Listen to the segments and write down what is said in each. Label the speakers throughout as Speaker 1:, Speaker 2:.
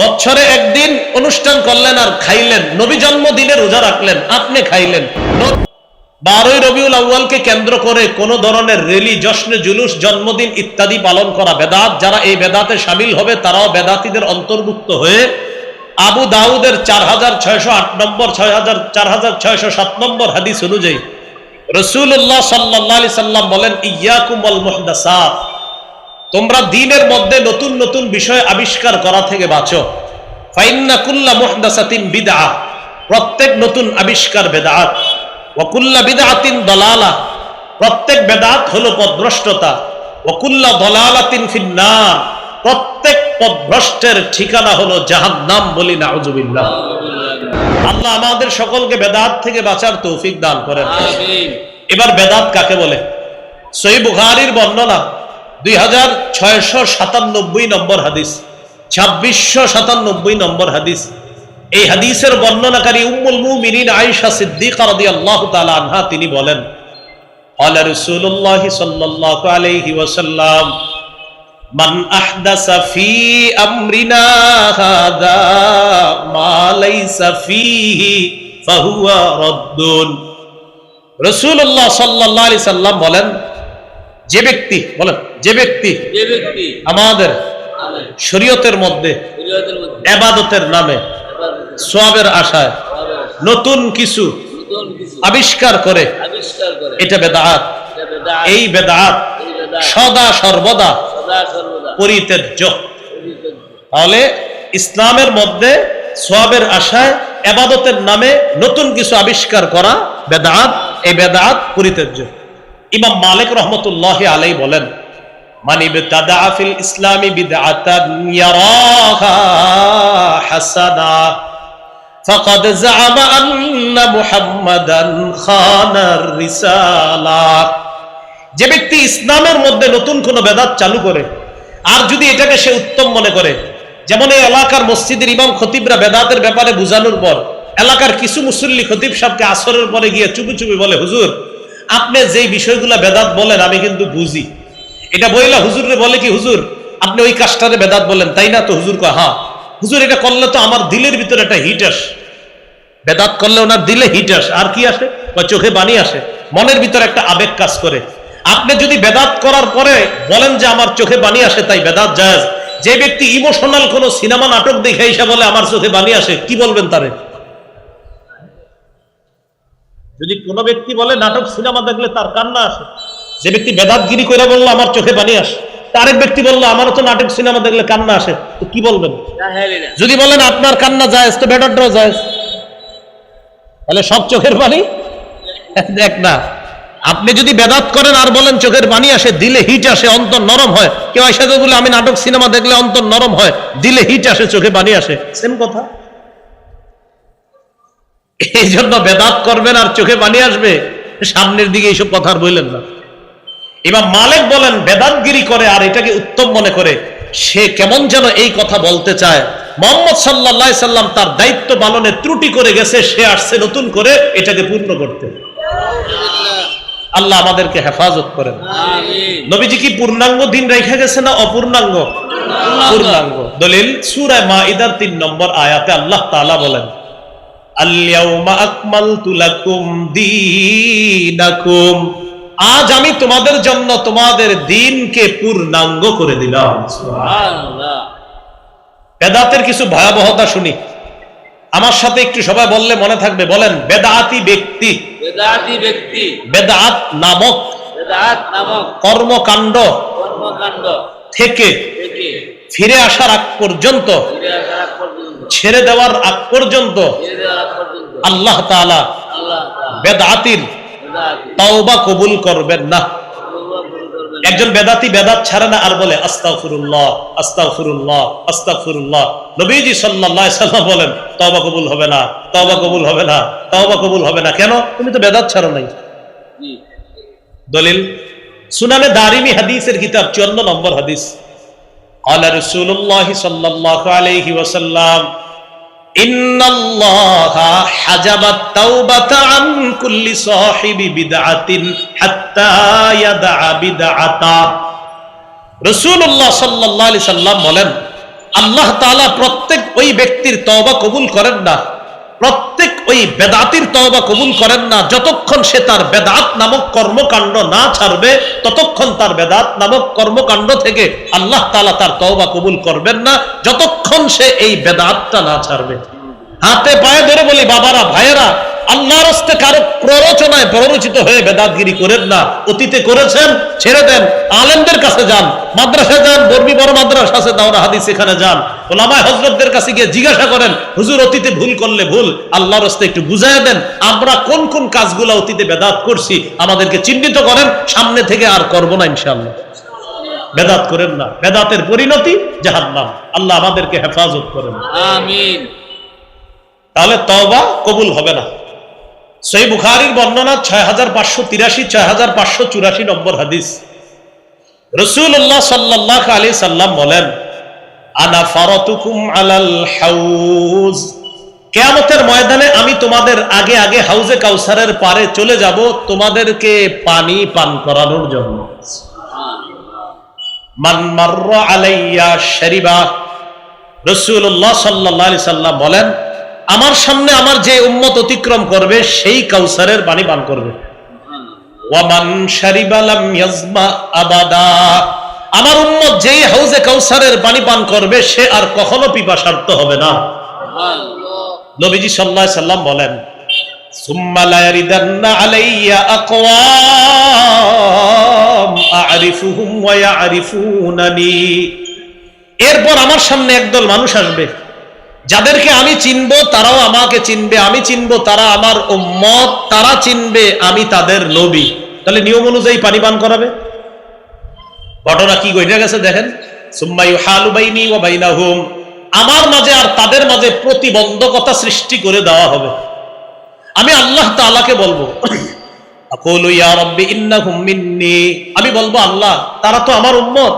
Speaker 1: বছরে একদিন অনুষ্ঠান করলেন আর খাইলেন। নবী জন্মদিনে রোজা রাখলেন। আপনি খাইলেন। বারোই রবিউল আউ্য়ালকে কেন্দ্র করে কোন ধরনের রেলি, জশ্নে জুলুস, জন্মদিন ইত্যাদি পালন করা বেদাত। যারা এই বেদাতে সামিল হবে, তারাও বেদাতিদের অন্তর্ভুক্ত হয়ে আবু দাউদের চার হাজার ছয়শো আট নম্বর, ছয় হাজার চার হাজার ছয়শো সাত নম্বর হাদিস অনুযায়ী রসুল্লাহ সাল্লাহ সাল্লাম বলেন ইয়াকুমল মুহদাসাত। তোমরা দিনের মধ্যে নতুন নতুন বিষয় আবিষ্কার করা থেকে বাঁচো। ফাইন্না কুল্লা মুহদাসাতিন বিদআ প্রত্যেক নতুন আবিষ্কার বেদাত ওয়াকুল্লা বিদআতিন দলালা প্রত্যেক বেদাত হলো পদভ্রষ্টতা। ওয়াকুল্লা দলালাতিন ফিন্নার প্রত্যেক পদভ্রষ্টের ঠিকানা হলো জাহান্নাম বলি নাউজুবিল্লাহ। আল্লাহ আমাদের সকলকে বেদাত থেকে বাঁচার তৌফিক দান করেন। এবার বেদাত কাকে বলে? সই বুখারির বর্ণনা দুই হাজার ছয়শো সাতানব্বই নম্বর হাদিস ছাব্বিশশো সাতানব্বই নম্বর হাদিস এই হাদিসের বর্ণনাকারী উম্মুল মুমিনিন আয়েশা সিদ্দিকা রাদিয়াল্লাহু তাআলা আনহা তিনি বলেন قال رسول الله صلى الله عليه وسلم من أحدث في أمرنا هذا ما ليس فيه فهو رد রসুল্লাহ সাল্লাহ আলি সাল্লাম বলেন যে ব্যক্তি বলেন যে ব্যক্তি
Speaker 2: যে ব্যক্তি
Speaker 1: আমাদের শরীয়তের মধ্যে এবাদতের নামে সোয়াবের আশায় নতুন কিছু আবিষ্কার করে এটা বেদাত। এই বেদাত সদা সর্বদা পরিত্যাজ্য। তাহলে ইসলামের মধ্যে সোয়াবের আশায় এবাদতের নামে নতুন কিছু আবিষ্কার করা বেদাত। এই বেদাত পরিত্যাজ্য। ইমাম মালিক রহমতুল্লাহ আলাই বলেন মানি বেতাদা ফিল ইসলামী বিদআতান ইয়ারাহা হাসানা فقد زعم أن محمدا خان الرسالة যে ব্যক্তি ইসলামের মধ্যে নতুন কোন বেদাত চালু করে আর যদি এটাকে সে উত্তম মনে করে যেমন এই এলাকার মসজিদের ইমাম খতিবরা বেদাতের ব্যাপারে বুঝানোর পর এলাকার কিছু মুসল্লি খতিব সাহেবকে আসরের পরে গিয়ে চুপি চুপি বলে হুজুর আপনি যেই বিষয়গুলা বেদাত বলেন, আমি কিন্তু বুঝি। এটা বইলা হুজুরে বলে কি, হুজুর, আপনি ওই কাজটারে বেদাত বলেন, তাই না? তো হুজুর কয় হ্যাঁ। হুজুর, এটা করলে তো আমার দিলের ভিতরে একটা হিট আসে। বেদাত করলে ওনার দিলে হিট আসে। আর কি আসে? বা চোখে বাণী আসে। মনের ভিতরে একটা আবেগ কাজ করে। আপনি যদি বেদাত করার পরে বলেন যে আমার চোখে বাণী আসে, তাই বেদাত জায়েজ। যে ব্যক্তি ইমোশনাল কোন সিনেমা নাটক দেখে এসে বলে, আমার চোখে বাণী আসে, কি বলবেন তারে? যদি কোন ব্যক্তি বলে নাটক সিনেমা দেখলে তার কান্না আসে। যে ব্যক্তি বেদাতগিরি করে বলল আমার চোখে বাণী আসে। তারেক ব্যক্তি বলল আমারও তো নাটক সিনেমা দেখলে কান্না আসে। তো কি বলবেন? যদি বলেন আপনার কান্না যায় তো বেটারটাও যায় তাহলে সব চোখের পানি? দেখ না। আপনি যদি বেদাত করেন আর বলেন চোখের পানি আসে দিলে হিট আসে অন্তর নরম হয়। কেউ এসে বলে আমি নাটক সিনেমা দেখলে অন্তর নরম হয় দিলে হিট আসে চোখে পানি আসে। সেম কথা। এই জন্য বেদাত করবেন আর চোখে পানি আসবে। সামনের দিকে এইসব কথা আর বললেন না। এবার মালিক বলেন বেদাতগিরি করে আর এটাকে উত্তম মনে করে সে কেমন যেন এই কথা বলতে চায়। মোহাম্মদ সাল্লাহ সাল্লাম তার দায়িত্ব পালনে ত্রুটি করে গেছে সে আসছে নতুন করে এটাকে পূর্ণ করতে। আল্লাহ আমাদেরকে হেফাজত করেন। নবীজি কি পূর্ণাঙ্গ দিন রেখে গেছে না অপূর্ণাঙ্গ? পূর্ণাঙ্গ। দলিল সুরায় মা ইদার তিন নম্বর আয়াতে আল্লাহ তাআলা বলেন আজ আমি তোমাদের জন্য তোমাদের দিনকে পূর্ণাঙ্গ করে দিলাম। বেদাতের কিছু ভয়াবহতা শুনি। আমার সাথে একটু সবাই বললে মনে থাকবে বলেন বেদাতি ব্যক্তি।
Speaker 2: বেদাতি ব্যক্তি।
Speaker 1: বেদাত নামক
Speaker 2: বেদাত নামক
Speaker 1: কর্মকাণ্ড
Speaker 2: কর্মকাণ্ড
Speaker 1: থেকে ফিরে আসার আগ পর্যন্ত
Speaker 2: ফিরে আসার আগ পর্যন্ত
Speaker 1: ছেড়ে দেওয়ার আগ পর্যন্ত আল্লাহ বেদাতির তাওবা কবুল করবেন না। একজন বেদাতি বেদাত ছাড়ে না আর বলে আস্তাফুরুল্লাহ আস্তাফুরুল্লাহ আস্তাফুরুল্লাহ নবীজি সাল্লাহ বলেন তওবা কবুল হবে না তওবা কবুল হবে না তওবা কবুল হবে না। কেন? তুমি তো বেদাত ছাড়ো নাই। দলিল সুনানে দারিমি হাদিসের কিতাব চুয়ান্ন নম্বর হাদিস। আল্লাহ রসুল্লাহ বলেন আল্লাহ তাআলা প্রত্যেক ওই ব্যক্তির তওবা কবুল করেন না। প্রত্যেক ওই বেদাতির তওবা কবুল করেন না, যতক্ষণ সে তার বেদাত নামক কর্মকাণ্ড না ছাড়বে, ততক্ষণ তার বেদাত নামক কর্মকাণ্ড থেকে আল্লাহ তালা তার তওবা কবুল করবেন না, যতক্ষণ সে এই বেদাতটা না ছাড়বে। হাতে পায়ে ধরে বলি, বাবারা, ভাইয়েরা আল্লাহর হস্তে কারও প্ররোচনায় প্ররোচিত হয়ে বেদাতগিরি করেন না অতীতে করেছেন ছেড়ে দেন আলেমদের কাছে যান মাদ্রাসা যান বর্মী বড় মাদ্রাসা আছে দাওরা হাদিস এখানে যান ওলামায় হজরতদের কাছে গিয়ে জিজ্ঞাসা করেন হুজুর অতীতে ভুল করলে ভুল আল্লাহর হস্তে একটু বুঝাই দেন আমরা কোন কোন কাজগুলো অতীতে বেদাত করছি আমাদেরকে চিহ্নিত করেন সামনে থেকে আর করব না ইনশাআল্লাহ। বেদাত করেন না বেদাতের পরিণতি জাহান্নাম আল্লাহ আমাদেরকে হেফাজত করেন।
Speaker 2: আমিন।
Speaker 1: তাহলে তওবা কবুল হবে না। সেই বুখারির বর্ণনা ছয় হাজার পাঁচশো তিরাশি, ছয় হাজার পাঁচশো চুরাশি নম্বর হাদিস। রসুল্লাহ সাল্লাহ আলী সাল্লাম বলেন, আনা ফারতুকুম আলাল হাউজ। কেয়ামতের ময়দানে আমি তোমাদের আগে আগে হাউজে কাউসারের পারে চলে যাব, তোমাদেরকে পানি পান করানোর জন্য। মান মারর আলাইয়া শরিবা রসুল্লাহ সাল্লাহ আলি সাল্লাম বলেন আমার সামনে আমার যে উম্মত অতিক্রম করবে, সেই কাউসারের পানি পান করবে। আবাদা। আমার উম্মত যেই হাউজে কাউসারের পানি পান করবে, সে আর কখনো পিপাসার্থ হবে না। নবীজি আলাইহি সাল্লাম বলেন এরপর আমার সামনে একদল মানুষ আসবে। যাদেরকে আমি চিনবো, তারাও আমাকে চিনবে। আমি চিনবো তারা আমার উম্মত, তারা চিনবে আমি তাদের নবী। তাহলে নিয়ম অনুযায়ী পানি পান করাবে। ঘটনা কি ঘটে গেছে দেখেন। আমার মাঝে আর তাদের মাঝে প্রতিবন্ধকতা সৃষ্টি করে দেওয়া হবে। আমি আল্লাহ তাআলাকে বলব আমি বলব, আল্লাহ, তারা তো আমার উম্মত।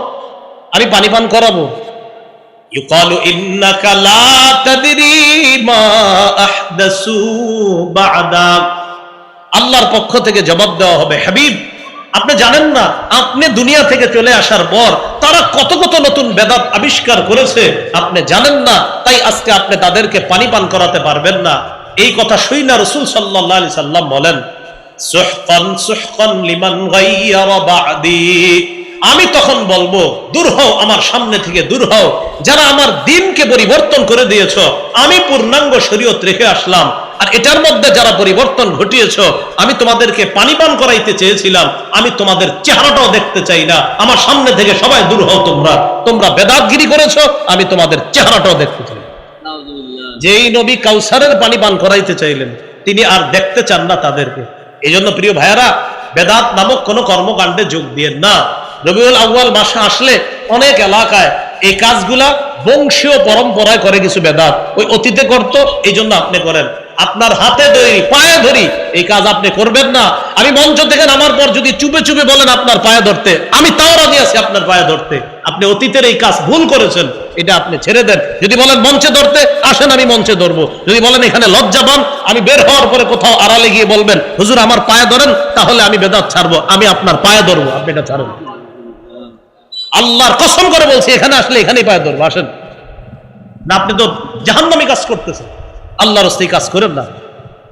Speaker 1: আমি পানি পান করাবো। يقال إنك لا تدري ما أحدثوا بعدك আল্লাহর পক্ষ থেকে জবাব দেওয়া হবে হাবিব আপনি জানেন না আপনি দুনিয়া থেকে চলে আসার পর তারা কত কত নতুন বেদাত আবিষ্কার করেছে আপনি জানেন না তাই আজকে আপনি তাদেরকে পানি পান করাতে পারবেন না এই কথা শুই না রসুল সাল্লাহ আলি সাল্লাম বলেন সুহকান সুহকান লিমান গাইয়ারা বাদি আমি তখন বলব, দূর হও আমার সামনে থেকে, দূর হও। যারা আমার দিনকে পরিবর্তন করে দিয়েছ, আমি পূর্ণাঙ্গ শরীয়ত রেখে আসলাম। আর এটার মধ্যে যারা পরিবর্তন ঘটিয়েছ, আমি তোমাদেরকে পানি পান করাইতে চেয়েছিলাম, আমি তোমাদের চেহারাটাও দেখতে চাই না। আমার সামনে থেকে সবাই দূর হও তোমরা। তোমরা বেদাতগিরি করেছ, আমি তোমাদের চেহারাটাও দেখতে চাই যেই নবী কাউসারের পানি পান করাইতে চাইলেন, তিনি আর দেখতে চান না তাদেরকে। এই জন্য প্রিয় ভাইয়ারা, বেদাত নামক কোন কর্মকাণ্ডে যোগ দিয়েন না। রবিউল আউ্য়াল মাসে আসলে অনেক এলাকায় এই কাজগুলা বংশীয় পরম্পরায় করে কিছু বেদাত। ওই অতীতে করতো এই জন্য আপনি করেন। আপনার হাতে ধরি, পায়ে ধরি, এই কাজ আপনি করবেন না। আমি মঞ্চ থেকে নামার পর যদি চুপে চুপে বলেন আপনার পায়ে ধরতে, আমি তাও রাজি আছি আপনার পায়ে ধরতে। আপনি অতীতের এই কাজ ভুল করেছেন, এটা আপনি ছেড়ে দেন। যদি বলেন মঞ্চে ধরতে, আসেন আমি মঞ্চে ধরবো। যদি বলেন এখানে লজ্জা পান, আমি বের হওয়ার পরে কোথাও আড়ালে গিয়ে বলবেন, হুজুর, আমার পায়ে ধরেন, তাহলে আমি বেদাত ছাড়বো, আমি আপনার পায়ে ধরবো, আপনি এটা ছাড়েন। আল্লাহর কসম করে বলছি এখানে আসলে এখানেই পায়ে ধরবো আসেন। না আপনি তো জাহান্নামি কাজ করতেছেন। আল্লাহর এই কাজ করেন না।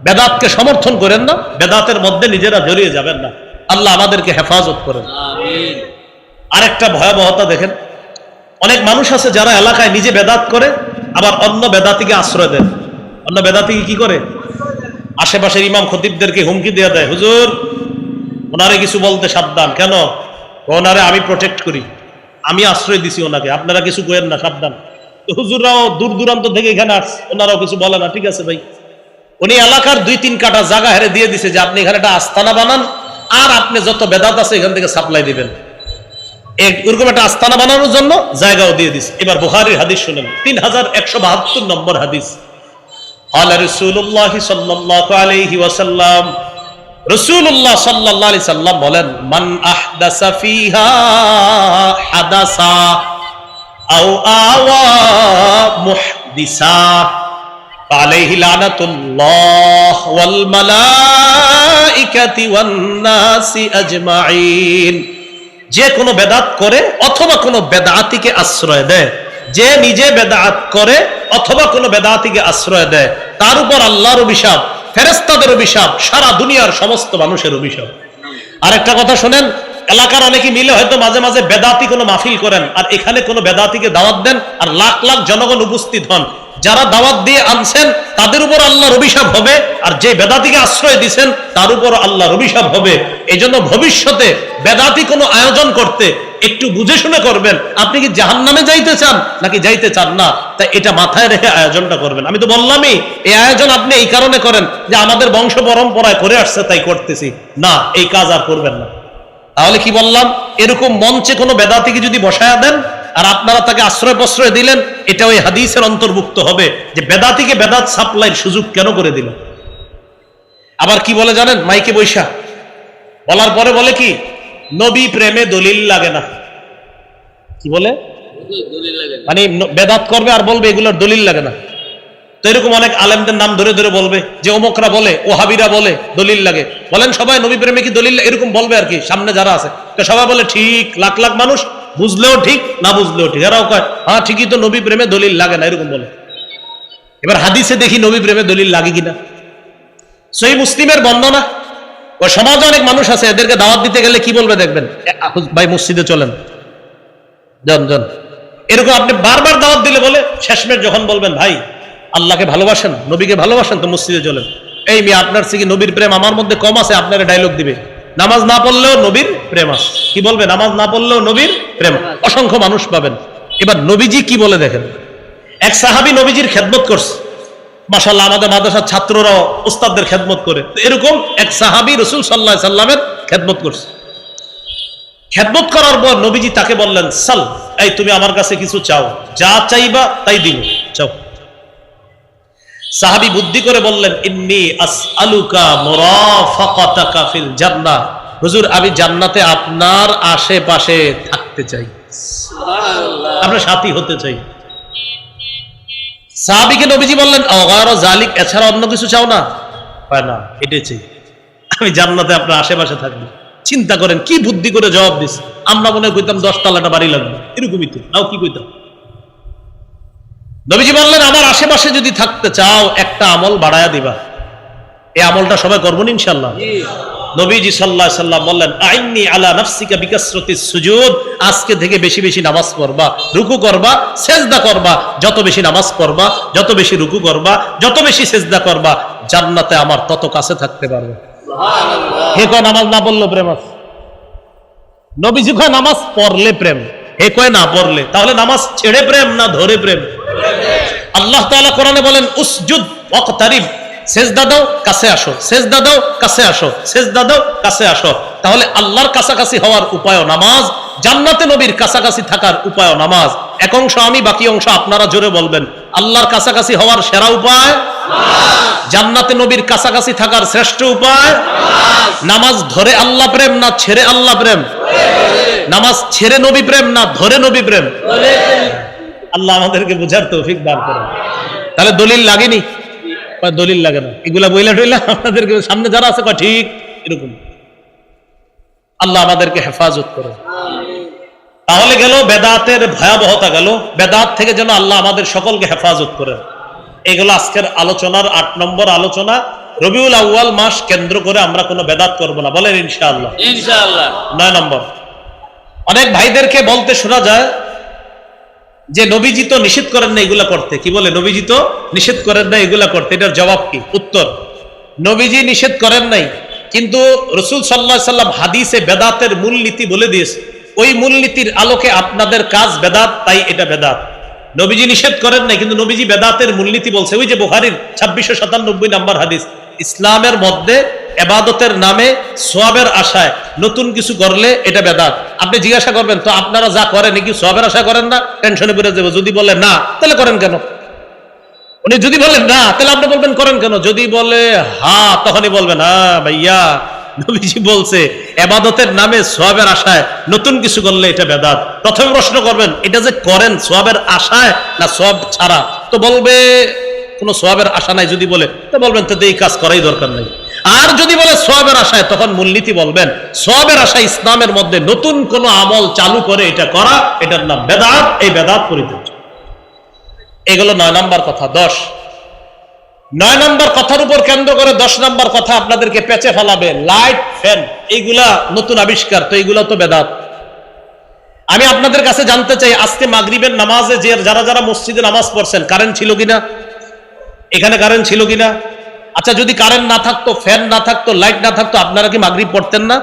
Speaker 1: বেদাতকে সমর্থন করেন না বেদাতের মধ্যে নিজেরা জড়িয়ে যাবেন না। আল্লাহ আমাদেরকে হেফাজত করেন। আরেকটা ভয়াবহতা দেখেন অনেক মানুষ আছে যারা এলাকায় নিজে বেদাত করে আবার অন্য বেদাতিকে আশ্রয় দেন। অন্য বেদাতিকে কি করে? আশেপাশের ইমাম খতিবদেরকে হুমকি দিয়ে দেয় হুজুর ওনারে কিছু বলতে সাবধান। কেন? ওনারে আমি প্রোটেক্ট করি। আমি আশ্রয় দিছি ওনাকে। আপনারা কিছু গোয়েন না, সাবধান। হুজুররাও দূর দূরান্ত থেকে এখানে আস ওনারাও কিছু বলে না, ঠিক আছে ভাই? উনি এলাকার দুই তিন কাটা জায়গা হেরে দিয়ে দিছে যে আপনি এখানে একটা আস্তানা বানান, আর আপনি যত বেদাত আছে এখান থেকে সাপ্লাই দিবেন। এরকম একটা আস্তানা বানানোর জন্য জায়গাও দিয়ে দিস এবার বুহারির হাদিস শুনেন। তিন হাজার একশো বাহাত্তর নম্বর হাদিস। আল্লাহ রসুল্লাহ সাল্লাহ আলহি ওয়াসাল্লাম রসুল্লাহ সাল্লাহ সাল্লাম বলেন, মান আহদাসা ফিহা হাদাসা আও আজমাইন যে কোনো বেদাত করে অথবা কোনো বেদাতিকে আশ্রয় দেয়। যে নিজে বেদাত করে অথবা কোনো বেদাতিকে আশ্রয় দেয়। তার উপর আল্লাহর অভিশাপ। ফেরেস্তাদের অভিশাপ, সারা দুনিয়ার সমস্ত মানুষের অভিশাপ। আরেকটা কথা শোনেন, এলাকার অনেকে মিলে হয়তো মাঝে মাঝে বেদাতি কোনো মাহফিল করেন, আর এখানে কোনো বেদাতিকে দাওয়াত দেন, আর লাখ লাখ জনগণ উপস্থিত হন। যারা দাওয়াত দিয়ে আনছেন, তাদের উপর আল্লাহর অভিশাপ হবে, আর যে বেদাতিকে আশ্রয় দিছেন, তার উপর আল্লাহর অভিশাপ হবে। এই জন্য ভবিষ্যতে বেদাতি কোনো আয়োজন করতে একটু বুঝে শুনে করবেন। আপনি কি জাহান নামে যাইতে চান? নাকি যাইতে চান না? তা এটা মাথায় রেখে আয়োজনটা করবেন। আমি তো বললামই, এই আয়োজন আপনি এই কারণে করেন যে আমাদের বংশ পরম্পরায় করে আসছে, তাই করতেছি। না, এই কাজ আর করবেন না। তাহলে কি বললাম? এরকম মঞ্চে কোনো বেদাতিকে যদি বসায়া দেন, আর আপনারা তাকে আশ্রয় প্রশ্রয় দিলেন, এটা ওই হাদিসের অন্তর্ভুক্ত হবে যে বেদাতিকে বেদাত সাপ্লাইয়ের সুযোগ কেন করে দিল? আবার কি বলে জানেন? মাইকে বৈশা। বলার পরে বলে কি নবী প্রেমে দলিল লাগে না। কি বলে। মানে বেদাত করবে আর বলবে এগুলোর দলিল লাগে না। তো এরকম অনেক আলেমদের নাম ধরে ধরে বলবে, যে অমুকরা বলে, ওহাবিরা বলে দলিল লাগে। বলেন সবাই, নবী প্রেমে কি দলিল এরকম বলবে আর কি, সামনে যারা আছে। সবাই বলে, ঠিক, লাখ লাখ মানুষ বুঝলেও ঠিক, না বুঝলেও ঠিক। এরাও কয় হ্যাঁ ঠিকই তো নবী প্রেমে দলিল লাগে না, এরকম বলে। এবার হাদিসে দেখি নবী প্রেমে দলিল লাগে কিনা। সেই মুসলিমের বর্ণনা ও সমাজে অনেক মানুষ আছে, এদেরকে দাওয়াত দিতে গেলে কি বলবে দেখবেন? ভাই মসজিদে চলেন। জন জন এরকম আপনি বারবার দাওয়াত দিলে বলে শেষমেশ যখন বলবেন, ভাই, আল্লাহকে ভালোবাসেন, নবীকে ভালোবাসেন, তো মসজিদে চলেন। এই মেয়ে, আপনার থেকে নবীর প্রেম আমার মধ্যে কম আছে? আপনার ডায়লগ দিবে। নামাজ না পড়লেও নবীর প্রেম আছে। কি বলবে? নামাজ না পড়লেও নবীর প্রেম অসংখ্য মানুষ পাবেন। এবার নবীজি কি বলে দেখেন? এক সাহাবি নবীজির খেদমত করছে। মাসাল্লাহ আমাদের মাদ্রাসার ছাত্ররাও উস্তাদদের খেদমত করে। এরকম এক সাহাবি রসুল সাল্লাহ সাল্লামের খেদমত করছে। খেদমত করার পর নবীজি তাকে বললেন সাল এই তুমি আমার কাছে কিছু চাও। যা চাইবা তাই দিব। চাও। সাহাবি বুদ্ধি করে বললেন ইন্নি আসআলুকা মুরাফাকাতাকা ফিল জান্নাহ। হুজুর আমি জান্নাতে আপনার আশেপাশে থাকতে চাই। আপনার সাথী হতে চাই। সাহাবিকে নবীজি বললেন, অগার জালিক, এছাড়া অন্য কিছু চাও না? হয় না, এটাই চাই। আমি জান্নাতে আপনার আশেপাশে থাকব। চিন্তা করেন, কি বুদ্ধি করে জবাব দিস? আমরা মনে কইতাম দশ তালাটা বাড়ি লাগবে। এরকমই তো, নাও কি কইতাম? নবীজি বললেন, আমার আশেপাশে যদি থাকতে চাও, একটা আমল বাড়ায়া দিবা। এই আমলটা সবাই করব না ইনশাল্লাহ। নবীজি সাল্লাহ সাল্লাম বললেন আইনি আলা নাফসিকা বিকাসরতি সুজুদ। আজকে থেকে বেশি বেশি নামাজ পড়বা রুকু করবা সেজদা করবা। যত বেশি নামাজ পড়বা যত বেশি রুকু করবা যত বেশি সেজদা করবা জান্নাতে আমার তত কাছে থাকতে পারবে। হে কয় নামাজ না বলল প্রেম নবীজি কয় নামাজ পড়লে প্রেম। হে কয় না পড়লে। তাহলে নামাজ ছেড়ে প্রেম না ধরে প্রেম। আল্লাহ তাআলা কোরআনে বলেন উসজুদ ওয়াকতারিব। সেজদা দাও কাছে আসো সেজদা দাও কাছে আসো সেজদা দাও কাছে আসো। তাহলে আল্লাহর কাছাকাছি হওয়ার উপায়ও নামাজ, জান্নাতে নবীর কাছাকাছি থাকার উপায়ও নামাজ। এক অংশ আমি, বাকি অংশ আপনারা জোরে বলবেন। আল্লাহর কাছাকাছি হওয়ার সেরা উপায়? জান্নাতে নবীর কাছাকাছি থাকার শ্রেষ্ঠ উপায়? নামাজ ধরে আল্লাহ প্রেম না ছেড়ে আল্লাহ প্রেম? নামাজ ছেড়ে নবী প্রেম না ধরে নবী প্রেম? আল্লাহ আমাদেরকে বুঝার তৌফিক দান করেন। তাহলে দলিল লাগেনি? দলিল লাগে না? এগুলা বইলা টইলা আপনাদেরকে সামনে যারা আছে ঠিক এরকম। আল্লাহ আমাদেরকে হেফাজত করে। তাহলে গেল বেদাতের ভয়াবহতা গেল। বেদাত থেকে যেন আল্লাহ আমাদের সকলকে হেফাজত করেন এগুলো আজকের আলোচনার আট নম্বর আলোচনা। রবিউল আউয়াল মাস কেন্দ্র করে আমরা কোনো বেদাত করব না। বলেন ইনশাআল্লাহ।
Speaker 2: ইনশাআল্লাহ।
Speaker 1: নয় নম্বর। অনেক ভাইদেরকে বলতে শোনা যায় যে নবীজি তো নিষেধ করেন না এগুলা করতে। কি বলে? নবীজি তো নিষেধ করেন না এগুলা করতে। এটার জবাব কি? উত্তর। নবীজি নিষেধ করেন নাই। কিন্তু রসুল সাল্লাহ সাল্লাম হাদিসে বেদাতের মূলনীতি বলে দিয়েছে। ওই মূলনীতির আলোকে আপনাদের কাজ বেদাত, তাই এটা বেদাত। নবীজি নিষেধ করেন নাই, কিন্তু নবীজি বেদাতের মূলনীতি বলছে। ওই যে বোহারির ছাব্বিশশো সাতানব্বই নাম্বার হাদিস, ইসলামের মধ্যে এবাদতের নামে সোয়াবের আশায় নতুন কিছু করলে এটা বেদাত। আপনি জিজ্ঞাসা করবেন, তো আপনারা যা করেন কি সোয়াবের আশা করেন না? টেনশনে পড়ে যাব। যদি বলে না, তাহলে করেন কেন? উনি যদি বলেন না, তাহলে আপনি বলবেন, করেন কেন? যদি বলে, হা তখনই বলবেন হ্যাঁ ভাইয়া, নবীজি বলছে, এবাদতের নামে সোয়াবের আশায় নতুন কিছু করলে এটা বেদাত। প্রথমে প্রশ্ন করবেন, এটা যে করেন সোয়াবের আশায় না সব ছাড়া? তো বলবে, কোনো সোয়াবের আশা নাই যদি বলে। তো বলবেন তো এই কাজ করাই দরকার নাই। আর যদি বলে সবের আশায়, তখন মূলনীতি বলবেন সবের আশায় ইসলামের মধ্যে নতুন কোন আমল চালু করে এটা করা, এটার নাম বেদাত, এই বেদাত পরিত্যাজ্য। এগুলো নয় নাম্বার কথা, দশ। নয় নাম্বার কথার উপর কেন্দ্র করে দশ নাম্বার কথা আপনাদেরকে পেঁচে ফেলাবে, লাইট, ফ্যান, এইগুলা নতুন আবিষ্কার, তো এইগুলা তো বেদাত। আমি আপনাদের কাছে জানতে চাই, আজকে মাগরিবের নামাজে যে যারা যারা মসজিদে নামাজ পড়ছেন কারেন্ট ছিল কিনা? এখানে কারেন্ট ছিল কিনা? আচ্ছা যদি কারেন্ট না থাকতো ফ্যান না থাকতো লাইট না থাকতো, আপনারা কি মাগরিব পড়তেন না?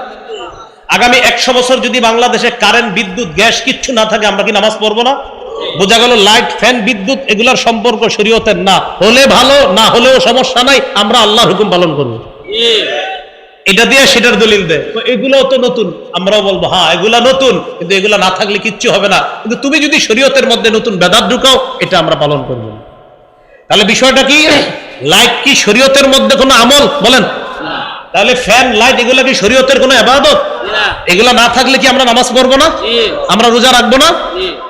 Speaker 1: আগামী একশো বছর যদি বাংলাদেশে কারেন্ট বিদ্যুৎ, গ্যাস কিচ্ছু না থাকে, আমরা কি নামাজ পড়ব না? বোঝা গেল লাইট ফ্যান বিদ্যুৎ, এগুলার সম্পর্ক শরীয়তের না। হলে ভালো, না হলেও সমস্যা নাই, আমরা আল্লাহ হুকুম পালন করব। এটা দিয়ে সেটার দলিল দেয়। এগুলোও তো নতুন, আমরাও বলব হ্যাঁ এগুলা নতুন, কিন্তু এগুলা না থাকলে কিচ্ছু হবে না। কিন্তু তুমি যদি শরীয়তের মধ্যে নতুন বেদাত ঢুকাও, এটা আমরা পালন করব। তাহলে বিষয়টা কি? লাইট কি শরীয়তের মধ্যে কোনো আমল? বলেন। তাহলে ফ্যান লাইট এগুলা কি শরীয়তের কোনো এবাদত
Speaker 2: না।
Speaker 1: এগুলা না থাকলে কি আমরা নামাজ পড়ব না? আমরা রোজা রাখব না?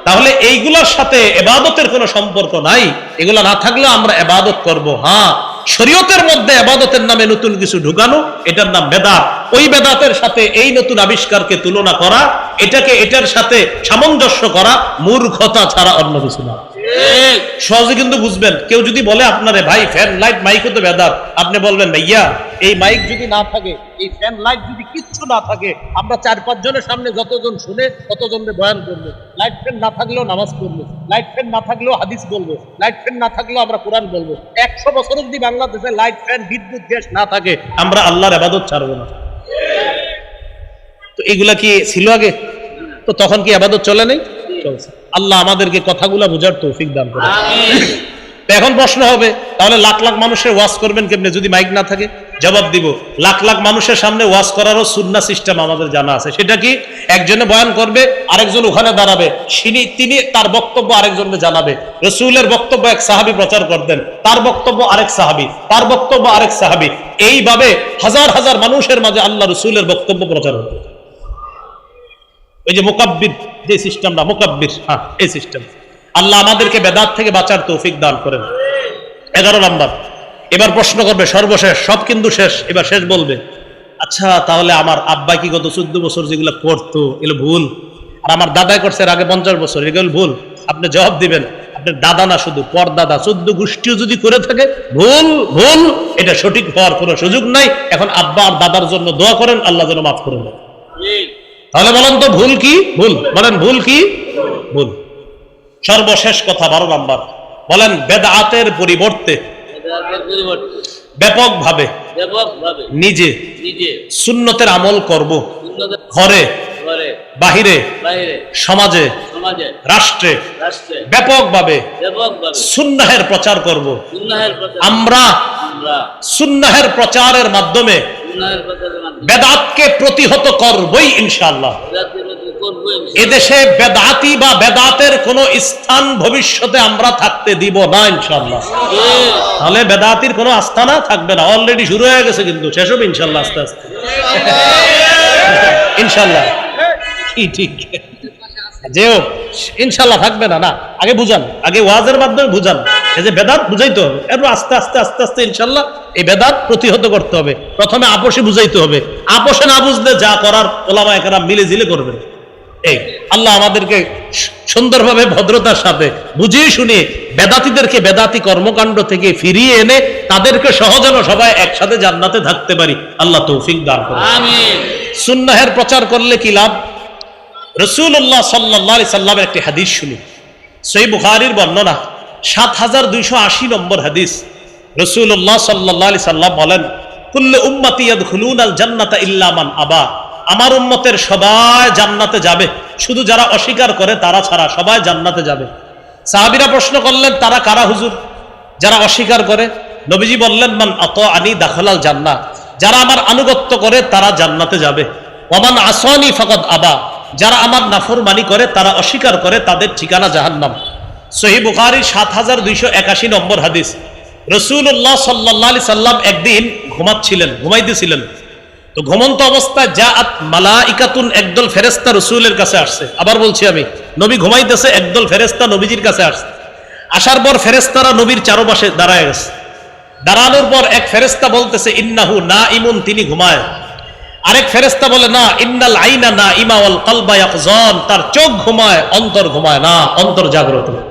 Speaker 1: তাহলে এইগুলোর সাথে এবাদতের কোনো সম্পর্ক নাই। এগুলা না থাকলেও আমরা এবাদত করব হ্যাঁ। শরীয়তের মধ্যে এবাদতের নামে নতুন কিছু ঢুকানো এটার নাম বেদাত। ওই বেদাতের সাথে এই নতুন আবিষ্কারকে তুলনা করা এটাকে এটার সাথে সামঞ্জস্য করা মূর্খতা ছাড়া অন্য কিছু না। সহজে কিন্তু বুঝবেন। কেউ যদি বলে আপনারে, ভাই ফ্যান লাইট মাইক তো বেদাত। আপনি বলবেন, ভাইয়া, এই মাইক যদি না থাকে, এই ফ্যান লাইট যদি কিচ্ছু না থাকে, আমরা চার পাঁচ জনের সামনে যতজন শুনে ততজনকে বয়ান করব। লাইট ফ্যান না থাকলেও নামাজ পড়ব। লাইট ফ্যান না থাকলেও হাদিস বলব। লাইট ফ্যান না থাকলেও আমরা কোরআন বলব। একশো বছর যদি বাংলাদেশে লাইট ফ্যান বিদ্যুৎ, গ্যাস না থাকে, আমরা আল্লাহর আবাদত ছাড়বো না। তো এগুলা কি ছিল আগে? তো তখন কি আবাদত চলে নেই? চলছে। আল্লাহ আমাদেরকে কথাগুলা বোঝার তৌফিক দান করে। এখন প্রশ্ন হবে, তাহলে লাখ লাখ মানুষের ওয়াজ করবেন কেমনে? যদি মাইক না থাকে, জবাব দিব। লাখ লাখ মানুষের সামনে ওয়াজ করারও সুন্না সিস্টেম আমাদের জানা আছে। সেটা কি? একজনে বয়ান করবে, আরেকজন ওখানে দাঁড়াবে। তিনি তিনি তার বক্তব্য আরেকজনকে জানাবে। রসুলের বক্তব্য এক সাহাবি প্রচার করতেন। তার বক্তব্য আরেক সাহাবি। তার বক্তব্য আরেক সাহাবি। এইভাবে হাজার হাজার মানুষের মাঝে আল্লাহ রসুলের বক্তব্য প্রচার হতো। ওই যে মোকাব্বির যে সিস্টেমটা, মোকাব্বির হ্যাঁ এই সিস্টেম। আল্লাহ আমাদেরকে বেদাত থেকে বাঁচার তৌফিক দান করেন। এগারো নম্বর। এবার প্রশ্ন করবে, সর্বশেষ, সব কিন্তু শেষ, এবার শেষ বলবে। আচ্ছা তাহলে আমার আব্বা কি গত চোদ্দ বছর যেগুলো করতো, এগুলো ভুল? আর আমার দাদাই করছে আগে পঞ্চাশ বছর, এগুলো ভুল? আপনি জবাব দিবেন। আপনার দাদা না শুধু পরদাদা চোদ্দ গোষ্ঠীও যদি করে থাকে, ভুল ভুল, এটা সঠিক হওয়ার কোনো সুযোগ নাই। এখন আব্বা আর দাদার জন্য দোয়া করেন, আল্লাহ যেন মাফ করে
Speaker 2: ঠিক
Speaker 1: তাহলে বলেন তো ভুল কি? ভুল। বলেন ভুল কি? ভুল। সর্বশেষ কথা বারো নাম্বার। বলেন বেদাতের পরিবর্তে ব্যাপকভাবে নিজে সুন্নতের আমল করব। ঘরে বাহিরে সমাজে রাষ্ট্রে। ব্যাপকভাবে সুন্নাহের প্রচার করব। আমরা। সুন্নাহের প্রচারের মাধ্যমে বেদাতকে প্রতিহত করবই
Speaker 2: করব
Speaker 1: এদেশে বেদাতি বা বেদাতের কোন স্থান ভবিষ্যতে আমরা থাকতে দিব না
Speaker 2: ইনশাল্লাহ
Speaker 1: তাহলে বেদাতির কোনো আস্থানা থাকবে না। অলরেডি শুরু হয়ে গেছে কিন্তু, শেষ হবে ইনশাল্লাহ আস্তে আস্তে। ইনশাল্লাহ ঠিক ঠিক। যেও ইনশাল্লাহ থাকবে না না। আগে বুঝান আগে ওয়াজের মাধ্যমে বুঝান। এই যে বেদাত বুঝাইতে হবে। এরপর আস্তে আস্তে আস্তে আস্তে ইনশাল্লাহ এই বেদাত প্রতিহত করতে হবে। প্রথমে আপোষে বুঝাইতে হবে। আপোষে না বুঝলে যা করার ওলামা একারা মিলে জিলে করবেন। এই আল্লাহ আমাদেরকে সুন্দরভাবে ভদ্রতার সাথে বুঝিয়ে শুনিয়ে বেদাতিদেরকে বেদাতি কর্মকাণ্ড থেকে ফিরিয়ে এনে তাদেরকে সহজেন সবাই একসাথে জান্নাতে থাকতে পারি। আল্লাহ তৌফিক দান করে
Speaker 2: আমিন।
Speaker 1: সুন্নাহের প্রচার করলে কি লাভ? রসুল্লাহ সাল্লাহ সাল্লামের একটি হাদিস শুনি। সই বুখারির বর্ণনা সাত হাজার দুইশো আশি নম্বর হাদিস। রসুল্লাহ সাল্লাহ সাল্লাম বলেন, কুল্লে উম্মতি ইয়াদখুলুন আল জান্নাতা ইল্লামান আবা। আমার উম্মতের সবাই জান্নাতে যাবে। শুধু যারা অস্বীকার করে তারা ছাড়া সবাই জান্নাতে যাবে। সাহাবিরা প্রশ্ন করলেন, তারা কারা হুজুর? যারা অস্বীকার করে, নবীজি বললেন, মান অত আনি দাখলাল জান্নাত। যারা আমার আনুগত্য করে তারা জান্নাতে যাবে। ওমান আসনি ফকত আবা। যারা আমার নাফরমানি করে, তারা অস্বীকার করে, তাদের ঠিকানা জাহান্নাম। সহি বুখারি সাত হাজার দুইশো একাশি নম্বর হাদিস। রসুল্লাহ সাল্লাহ সাল্লাম একদিন ঘুমাচ্ছিলেন, ঘুমাইতেছিলেন। তো ঘুমন্ত অবস্থায় যা আত মালাইকাতুন, একদল ফেরেস্তা রসুলের কাছে আসছে। আবার বলছি আমি, নবী ঘুমাইতেছে, একদল ফেরেস্তা নবীজির কাছে আসছে। আসার পর ফেরেস্তারা নবীর চারপাশে দাঁড়ায় গেছে। দাঁড়ানোর পর এক ফেরেস্তা বলতেছে, ইন্নাহু না ইমুন তিনি ঘুমায়। আরেক ফেরেস্তা বলে, না, ইন্নাল আইনা না ইমাওয়াল কালবা ইয়াকজান। তার চোখ ঘুমায়, অন্তর ঘুমায় না, অন্তর জাগ্রত।